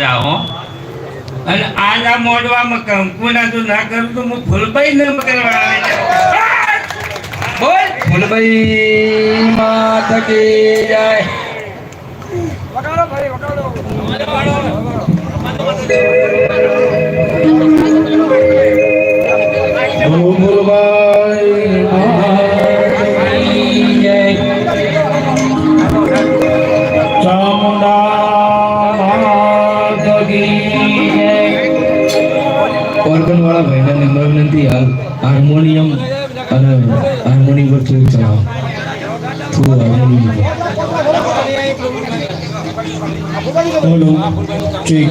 જા હો અને આજ આ મોડવામાં કંકુના જો ના કરું તો હું ફૂલભાઈ ન કરવા બોલ. ફૂલભાઈ માતા કી જય. ફૂલભાઈ ઓર્ગન વાળા ભાઈને નમ્ર વિનંતી હાર્મોનિયમ અને હાર્મોનિયમ પર થોડું ચલાવો થોડું હાર્મોનિયમ બોલો ઠીક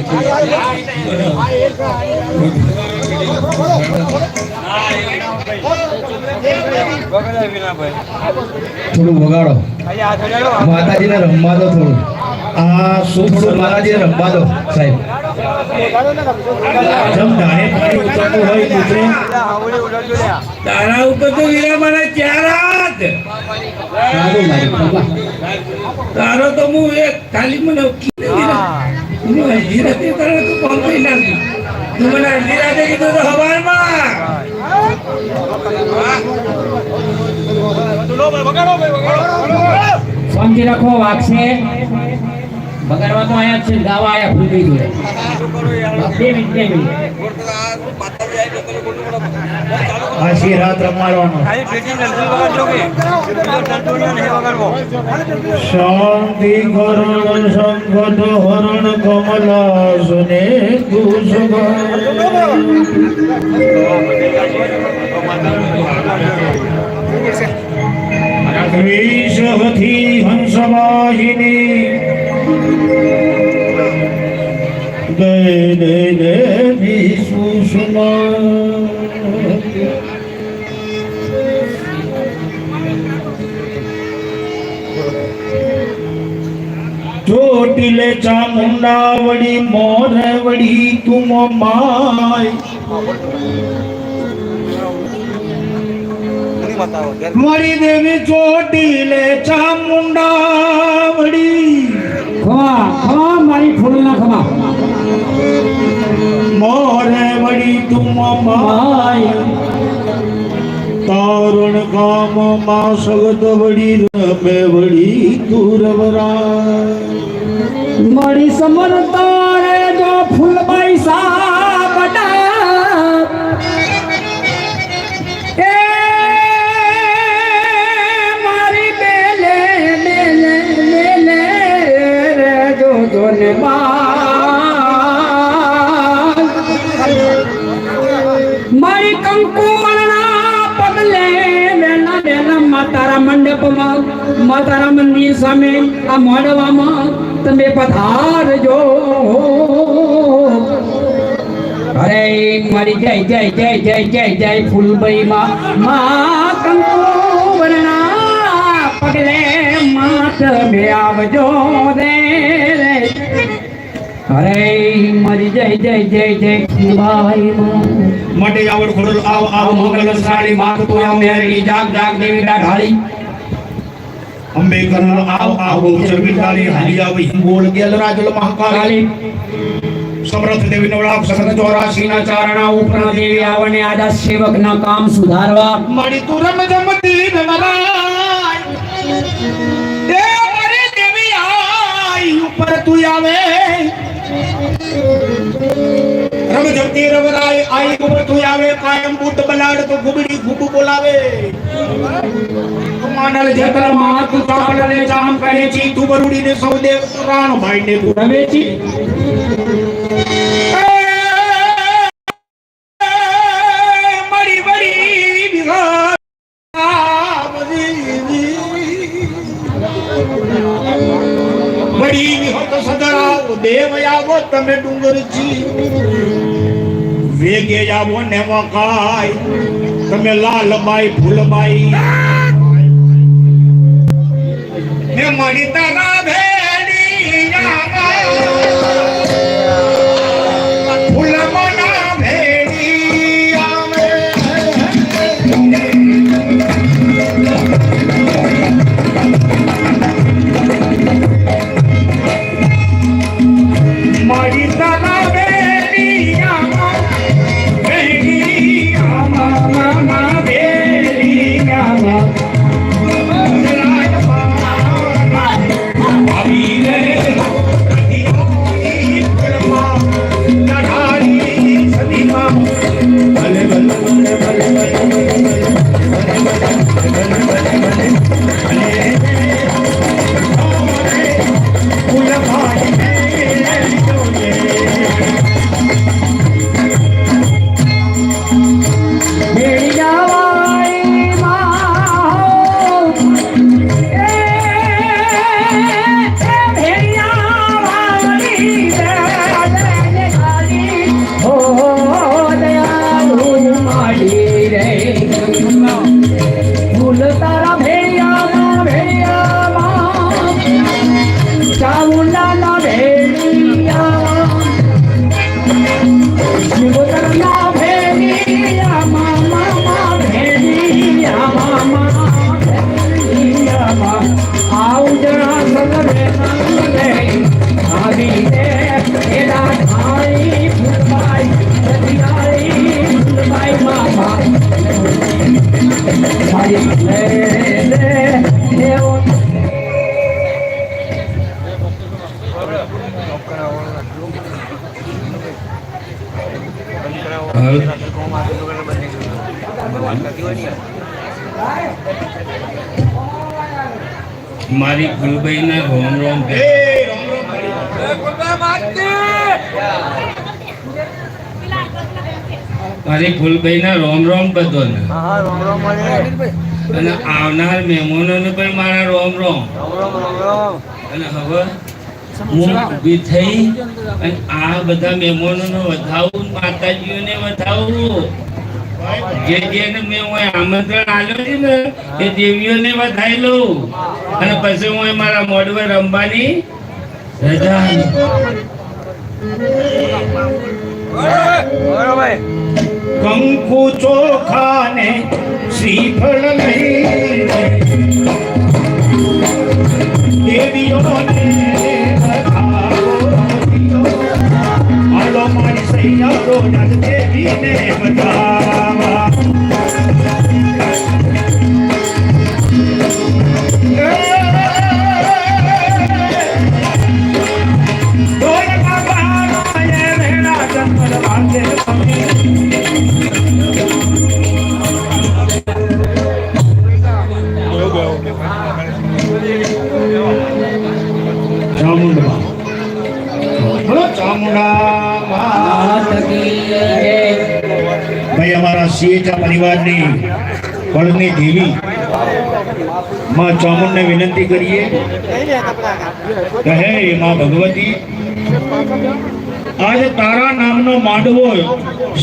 થોડું વગાડો. માતાજીને રમવા દો થોડું. આ શું થોડું માતાજીને રમવા દો, સાહેબ. જેમ ડાળે પાણી ઉતરતું હોય કૂતરે. તારા ઉપર તો વીરા મને ચાર હાથ. તારો તો હું એક ખાલી મને હું અડધી રાતે તારે તો ફોન કરી નાખી તું મને અડધી રાતે કીધું તો હવારમાં શાંતિ રાખો વાગશે. બગાડવા તો આયા છે ગાવા આયા ફૂલભાઈ ગયો બે મિનિટ બે મિનિટ. આશી રાત રમાડવાનો? શાંતિ કરણ સંગત હરણ કમલા સુને વિષહથી હંસવાહિની ચોટીલે ચામુંડા વડી મોર વડી તુમ માય મરી દેવી ચોટીલે ચામુંડા વડી ખવા ખવા મારી ફૂલના ખવા મોરે વળી તું માય. તારણ કામમાં સગત વળી રમે વડી તુરવરા મળી સમર તારે જો ફૂલભાઈ સાબડા મંડપમાં માતારા મંદિર સામે આ મોડવામાં તમે પધારજો. અરે મારી જય જય જય જય જય જય ફૂલભાઈ માં પગલે માં મે આવજો રે અરે મારી જય જય જય જય ફૂલભાઈ માટે આવડ ખોડલ આવ આવ મંગલ સાડી માગ તો મેરી જાગ જાગ દેવી ઢાળી અંબે કરલ આવ આવ ચરબીલાલી હરિયા વહી બોલ ગેલ રાજલ મહાકાળી કાળી દેવી નવલાખ સગત ચોરાશી ના ચારણા ઉપરના દેવી આવને આદા સેવક ના કામ સુધારવા મળી તું રમ જમતી નમરાય દે મરી દેવી આઈ ઉપર તું આવે જમતી રવરાય આઈ ઉપર તું આવે, કાયમ બુદ્ધ બલાડ તો ગુબડી ગુબુ બોલાવે. માનલ જતરમાં તું ને જામ કરે છી, તું બરુડી ને સૌદેવ રાણ ભાઈ ને તું રવેચી ને વકાય તમે લાલબાઈ ફૂલબાઈ ને મળી તારા મારી ફૂલબાઈ ના રોમ રોમ મારી ફૂલબાઈ ના રોમ રોમ બધો ને અને આવનાર મહેમાનોને પણ મારા રોમ રોમ. અને હવે હું ઊભી થઈ અને આ બધા મહેમાનોને વધાવું માતાજીઓને વધાવું. જે જેને મેં હું આમંત્રણ આલ્યો છે ને, એ દેવીઓને વધાઈ લઉં અને પછી હું મારા મોડવે રમવાની રજા કંકુ ચોખાને શ્રીફળ લઈને દેવીઓને ਸਈਆ ਤੋਂ ਡਟ ਕੇ ਵੀ ਨੇ ਬਚਾਵਾ। સિંહજા પરિવારની કળની દેવી માં ચામુંડને વિનંતી કરીએ. કહે એ માં ભગવતી, આજે તારા નામનો માંડવો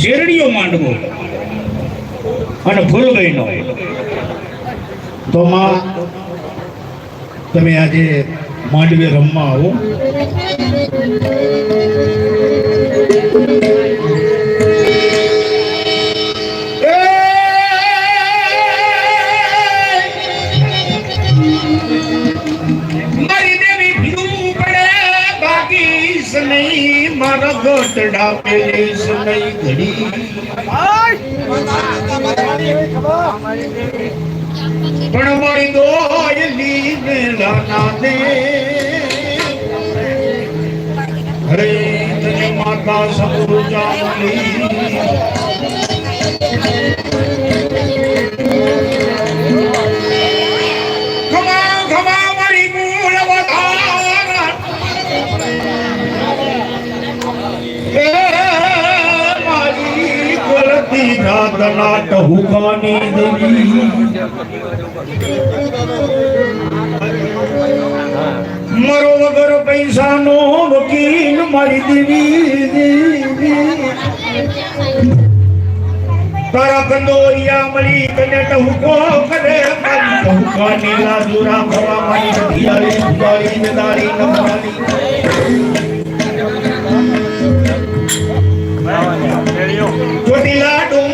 શેરડીયો માંડવો અને ફૂલભાઈનો તો માં, તમે આજે માંડવે રમવા આવો. ગોટડા પેલીસ નહીં ઘડી પણ મારી દોયલી મેલા ના દે હરે તને માતા સબુ જામલી જાતના હુકાની દેવી. મરો વગર પૈસાનો વકીલ મારી દેવી. તારા કંદોરિયા મળી તને ટહુકો કરે મારી ટહુકાની લાજુરા ભવા મારી ધિયારી ધિયારી નદારી નમરાની ચોટીલા ડુંગરે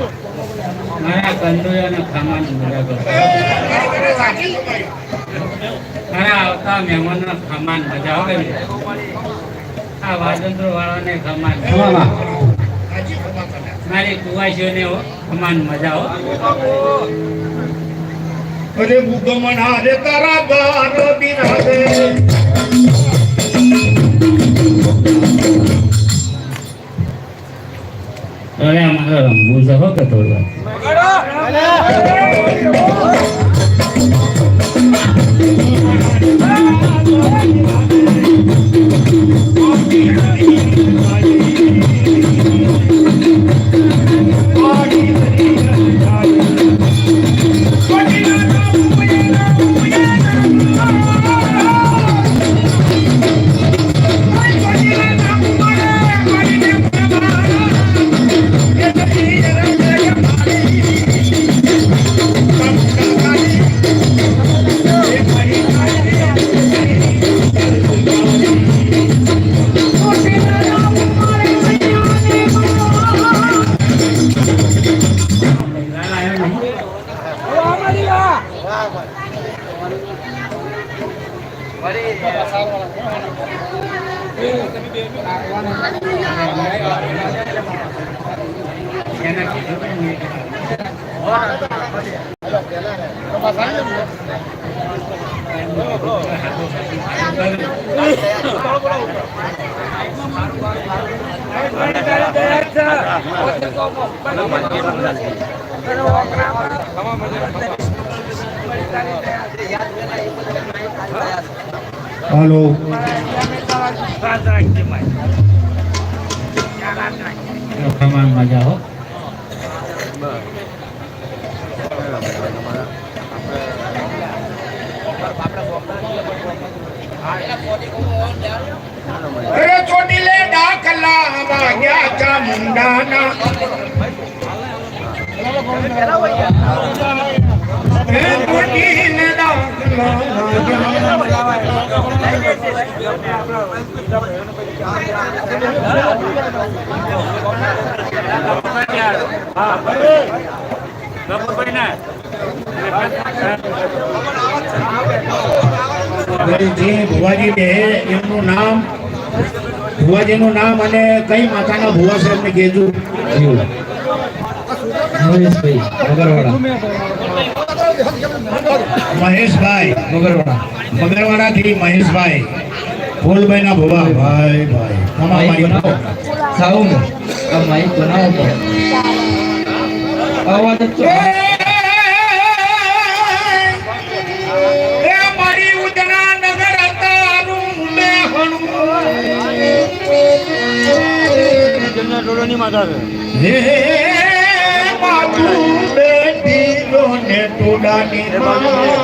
મારા કંદોયાના કરો મારા આવતા મહેમાનના ખામાન મજા આવે આ વાજંત્રો વાળાને ખમાન. મારી કુવાસીઓને ખમાન મજા હો. અરે મુગમણા રે તારા અરે અમારો રમવું સહો કે થોડું હાલો. ખમાન મજા હો. અરે ચોટીલે ડાકલા વાગ્યા ચામુંડાના ભુવાજી બે એમનું નામ ભુવાજીનું નામ અને કઈ માતાના ભુવા છે એમને કહેજો. મહેશભાઈ મગરવાડા. મહેશભાઈ. મગરવાડા. મગરવાડા થી મહેશભાઈ. ફૂલભાઈ ના ભુવા. ભાઈ ભાઈ. તમારા ભાઈ બનાવો. સાઉન્ડ. આ માઈક બનાવો અવાજ હે માતું બેટી ને ટોડાની માય.